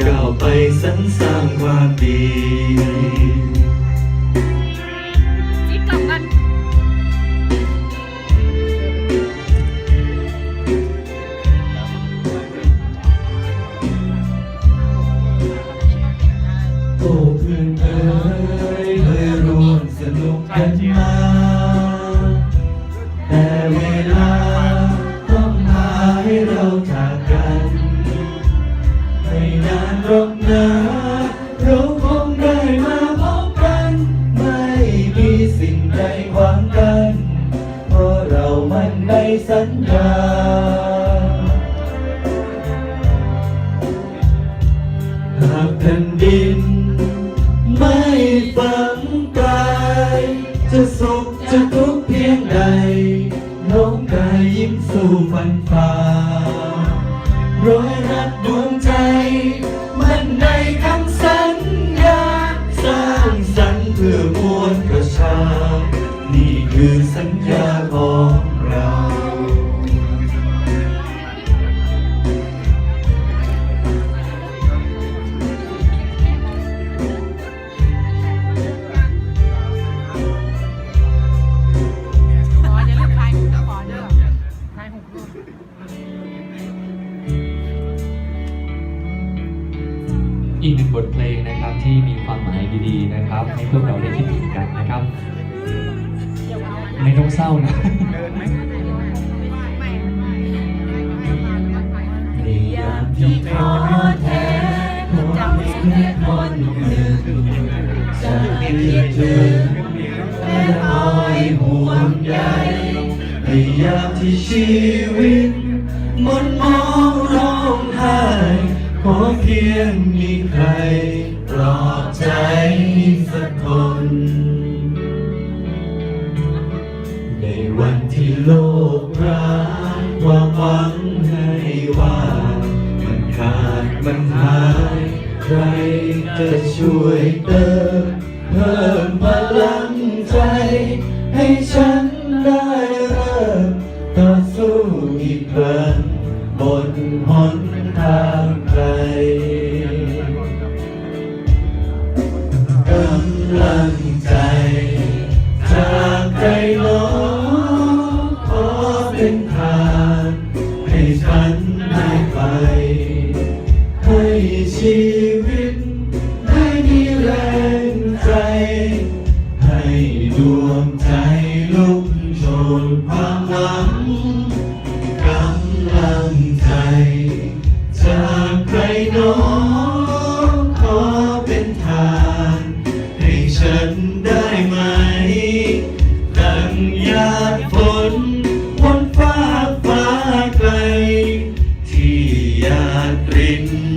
ก้าวไปสรรสร้างความดีจิกกลับกันโอ้เพื่อนเอ๋ยเคยร่วมสนุกกันมา ร้อยรักดวงใจ มันในคำสัญญา สร้างสรรค์เพื่อมวลประชา นี่คือสัญญา อีกหนึ่งบทเพลงนะครับที่มีความหมายดีๆนะครับให้พวกเราได้คิดถึงกันนะครับ ไม่ต้องเศร้านะในยามที่ท้อแท้ผมเป็นแค่คนหนึ่งจะคิดถึงและคอยห่วงใยในยามที่ชีวิตมนมองร้อง เพียงมีใครปลอบใจสักคน ในวันที่โลกร้างความหวังให้ว่า มันขาดมันหาย ใครจะช่วยเติมเพิ่มพลังใจให้ฉันางไกำลังใจ จากใจน้องขอเป็นทางให้ฉันได้ไป ให้ชีวิตได้มีแรงใจ ให้ดวงใจลุกโชนความหวังกำลังใจจากใครหน้อง Trinh